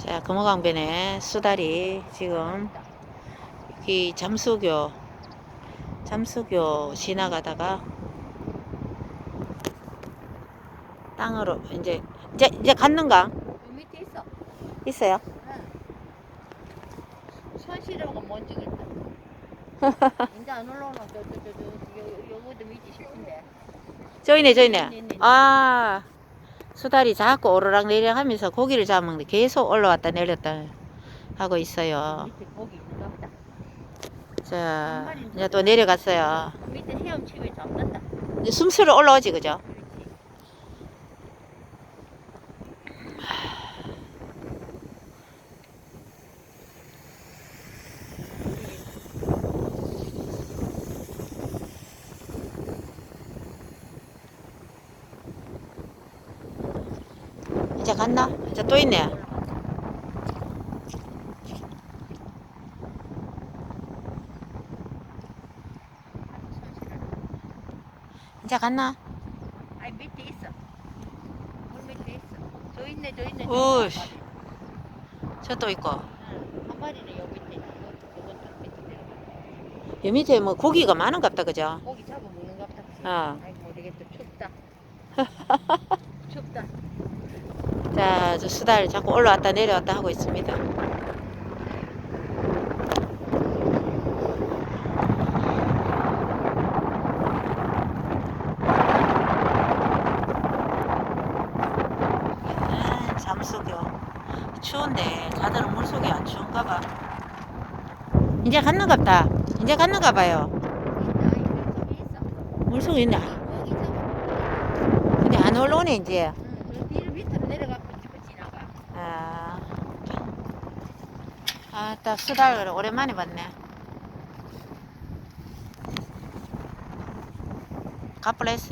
자, 금호강변에 수달이 지금 이 잠수교 잠수교 지나가다가 땅으로 이제 이제 이제 갔는가 요 밑에 있어. 있어요? 손실하고 못 찍었다. 이제 안 올라오나? 저, 저, 저, 저, 요, 요거도 밑에 싶은데. 저이네 저이네. 네, 네, 네. 아 수달이 자꾸 오르락 내리락 하면서 고기를 잡는데 계속 올라왔다 내렸다 하고 있어요. 자 이제 또 내려갔어요. 밑에 잡는다. 이제 숨쉬러 올라오지 그죠? 그렇지. 이제 갔나? 이제 또 있네. 이제 갔나? 아이 밑에 있어. 물 밑에 있어. 저 있네, 저 있네. 오이씨. 저또 있고. 한 마리는 요 밑에 있고, 요건 딱 밑에 내려가. 여 밑에 뭐 고기가 많은갑다 그죠? 고기 잡아 먹는 것 같다. 어. 아이 모르겠다. 춥다. 춥다. 자, 저 수달 자꾸 올라왔다 내려왔다 하고 있습니다. 아, 잠수교. 추운데 다들은 물속이 안 추운가 봐. 이제 갔는갑다. 이제 갔는가 봐요. 물속에 잡아. 근데 안 올라오네 이제. 응, 밑으로 지나가. 아, 아따 수달 오랜만에 봤네. God bless.